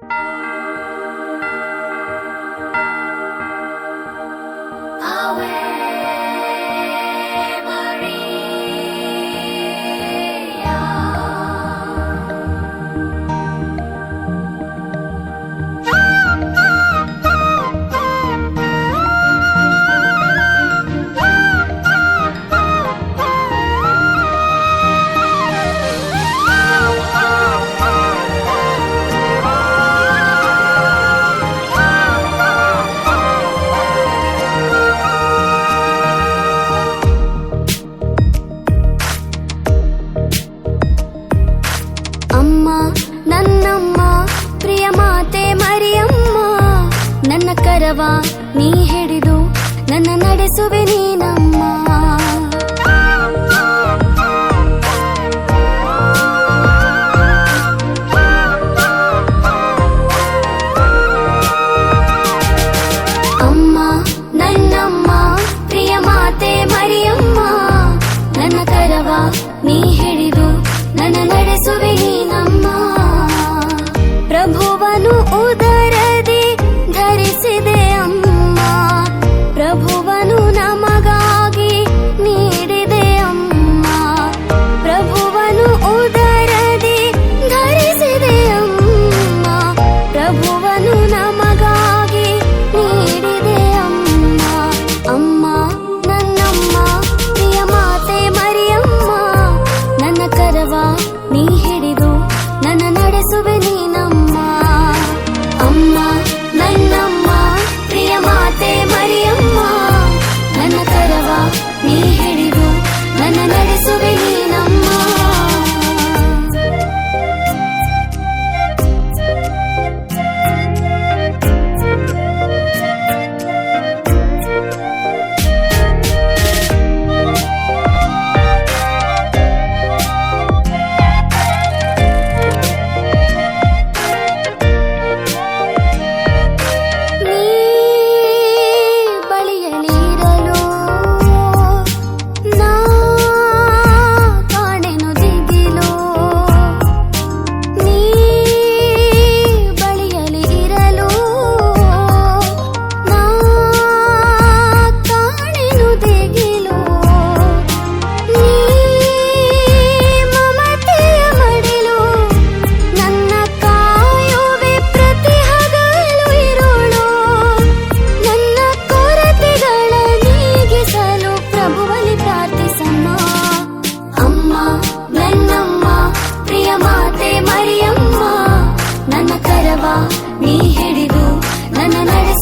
Bye. ನೆರವಾ ನೀ ಹಿಡಿದು ನನ್ನ ನಡೆಸುವೆ ನೀನಮ್ಮ ಅಮ್ಮ ನನ್ನಮ್ಮ ಪ್ರಿಯ ಮಾತೆ ಮರಿಯಮ್ಮ ನನ್ನ ಕರವ ನೀ ನೀ ಹಿಡಿದು ನನ್ನ ನಡೆಸುವೆ ನೀ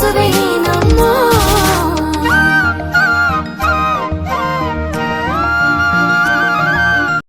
to be